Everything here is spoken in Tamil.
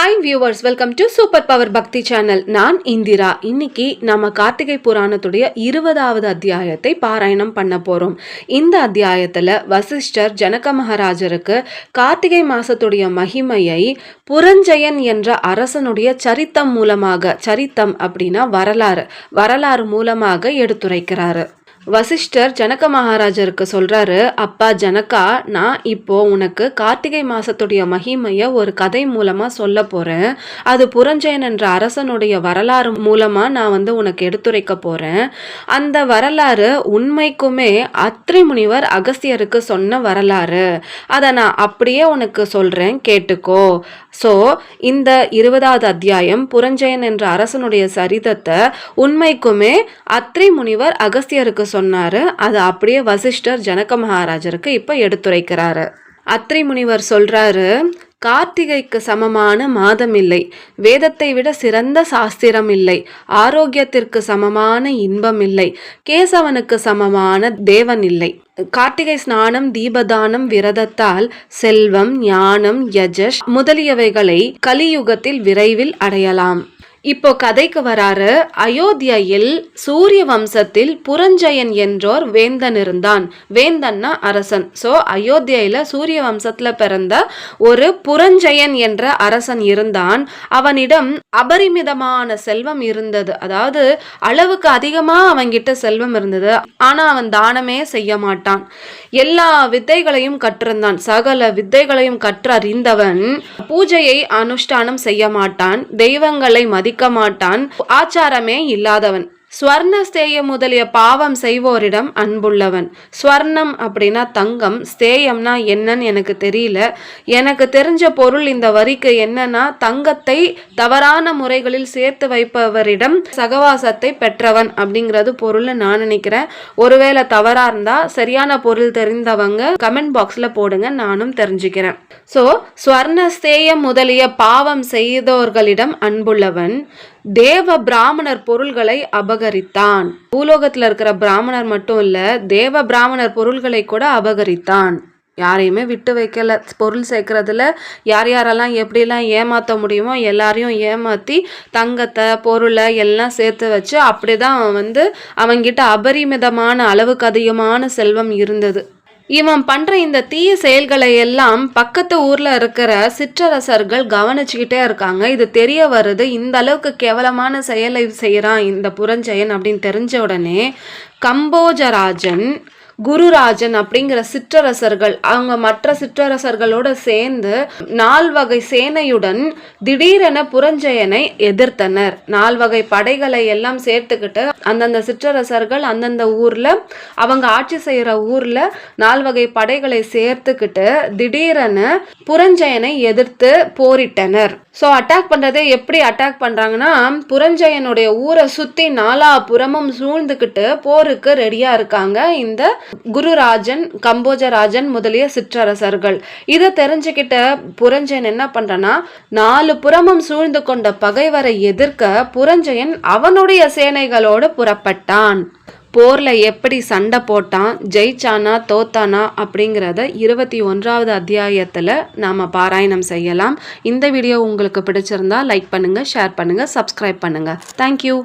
Hi viewers welcome to super power Bhakti channel நான் இந்திரா. இன்னைக்கு நம்ம கார்த்திகை புராணத்துடைய இருபதாவது அத்தியாயத்தை பாராயணம் பண்ண போகிறோம் இந்த அத்தியாயத்தில் வசிஷ்டர் ஜனக மகாராஜருக்கு கார்த்திகை மாசத்துடைய மகிமையை புரஞ்சயன் என்ற அரசனுடைய சரித்தம் மூலமாக சரித்தம் அப்படின்னா வரலாறு வரலாறு மூலமாக எடுத்துரைக்கிறாரு. வசிஷ்டர் ஜனக மகாராஜருக்கு சொல்கிறாரு அப்பா ஜனகா நான் இப்போ உனக்கு கார்த்திகை மாதத்துடைய மகிமையை ஒரு கதை மூலமாக சொல்ல போகிறேன் அது புரஞ்சயன் என்ற அரசனுடைய வரலாறு மூலமாக நான் வந்து உனக்கு எடுத்துரைக்க போகிறேன் அந்த வரலாறு உண்மைக்குமே அத்ரி முனிவர் அகஸ்தியருக்கு சொன்ன வரலாறு. அதை நான் அப்படியே உனக்கு சொல்கிறேன் கேட்டுக்கோ. ஸோ இந்த இருபதாவது அத்தியாயம் புரஞ்சயன் என்ற அரசனுடைய சரிதத்தை உண்மைக்குமே அத்ரி முனிவர் அகஸ்தியருக்கு சொன்னாரு. அது அப்படியே வசிஷ்டர் ஜனக மகாராஜருக்கு இப்போ எடுத்துரைக்கிறாரு. அத்ரி முனிவர் சொல்றாரு கார்த்திகைக்கு சமமான மாதம் இல்லை. வேதத்தை விட சிறந்த சாஸ்திரம் இல்லை. ஆரோக்கியத்திற்கு சமமான இன்பம் இல்லை. கேசவனுக்கு சமமான தேவன் இல்லை. கார்த்திகை ஸ்நானம் தீபதானம் விரதத்தால் செல்வம் ஞானம் யஜஷ் முதலியவைகளை கலியுகத்தில் விரைவில் அடையலாம். இப்போ கதைக்கு வராரு அயோத்தியில் சூரிய வம்சத்தில் புரஞ்சயன் என்றோர் வேந்தன் இருந்தான். வேந்தன்னா அரசன். ஸோ அயோத்தியில சூரிய வம்சத்துல பிறந்த ஒரு புரஞ்சயன் என்ற அரசன் இருந்தான். அவனிடம் அபரிமிதமான செல்வம் இருந்தது. அதாவது அளவுக்கு அதிகமா அவன்கிட்ட செல்வம் இருந்தது. ஆனா அவன் தானமே செய்ய மாட்டான். எல்லா வித்தைகளையும் கற்றிருந்தான். சகல வித்தைகளையும் கற்றறிந்தவன் பூஜையை அனுஷ்டானம் செய்ய மாட்டான். தெய்வங்களை மதி மதிக்க மாட்டான் ஆச்சாரமே இல்லாதவன். ஸ்வர்ண முதலிய பாவம் செய்வோரிடம் அன்புள்ளவன். ஸ்வர்ணம் அப்படின்னா தங்கம் ஸ்தேயம்னா என்னன்னு எனக்கு தெரியல. எனக்கு தெரிஞ்ச பொருள் இந்த வரிக்கு என்னன்னா தங்கத்தை தவறான முறைகளில் சேர்த்து வைப்பவரிடம் சகவாசத்தை பெற்றவன் அப்படிங்கிறது பொருள்னு நான் நினைக்கிறேன். ஒருவேளை தவறா இருந்தா சரியான பொருள் தெரிந்தவங்க கமெண்ட் பாக்ஸ்ல போடுங்க நானும் தெரிஞ்சுக்கிறேன். ஸோ ஸ்வர்ணஸ்தேயம் முதலிய பாவம் செய்தோர்களிடம் அன்புள்ளவன். தேவ பிராமணர் பொருள்களை அபகரித்தான். பூலோகத்தில் இருக்கிற பிராமணர் மட்டும் இல்ல தேவ பிராமணர் பொருள்களை கூட அபகரித்தான். யாரையுமே விட்டு வைக்கல. பொருள் சேர்க்கறதுல யார் யாரெல்லாம் எப்படிலாம் ஏமாற்ற முடியுமோ எல்லாரையும் ஏமாற்றி தங்கத்தை பொருளை எல்லாம் சேர்த்து வச்சு அப்படிதான் அவன் வந்து அவங்கிட்ட அபரிமிதமான அளவுக்கு அதிகமான செல்வம் இருந்தது. இவன் பண்ற இந்த தீய செயல்களை எல்லாம் பக்கத்து ஊர்ல இருக்கிற சிற்றரசர்கள் கவனிச்சுக்கிட்டே இருக்காங்க. இது தெரிய வருது இந்த அளவுக்கு கேவலமான செயலை செய்யறான் இந்த புரஞ்சயன் அப்படின்னு தெரிஞ்ச உடனே கம்போஜராஜன் குருராஜன் அப்படிங்கிற சிற்றரசர்கள் அவங்க மற்ற சிற்றரசர்களோட சேர்ந்து நால்வகை சேனையுடன் திடீரென புரஞ்சயனை எதிர்த்தனர். நால்வகை படைகளை எல்லாம் சேர்த்துக்கிட்டு அந்தந்த சிற்றரசர்கள் அந்தந்த ஊர்ல அவங்க ஆட்சி செய்யற ஊர்ல நால்வகை படைகளை சேர்த்துக்கிட்டு திடீரென புரஞ்சயனை எதிர்த்து போரிட்டனர். ஸோ அட்டாக் பண்ணுறதே எப்படி அட்டாக் பண்ணுறாங்கன்னா புரஞ்சயனுடைய ஊரை சுற்றி நாலா புறமும் சூழ்ந்துக்கிட்டு போருக்கு ரெடியாக இருக்காங்க இந்த குருராஜன் கம்போஜராஜன் முதலிய சிற்றரசர்கள். இதை தெரிஞ்சுக்கிட்ட புரஞ்சயன் என்ன பண்றனா நாலு புறமும் சூழ்ந்து கொண்ட பகைவரை எதிர்க்க புரஞ்சயன் அவனுடைய சேனைகளோடு புறப்பட்டான். போரில் எப்படி சண்டை போட்டான் ஜெயிச்சானா தோத்தானா அப்படிங்கிறத இருபத்தி ஒன்றாவது அத்தியாயத்தில் நாம் பாராயணம் செய்யலாம். இந்த வீடியோ உங்களுக்கு பிடிச்சிருந்தா லைக் பண்ணுங்கள் ஷேர் பண்ணுங்கள் சப்ஸ்கிரைப் பண்ணுங்கள் தேங்க்யூ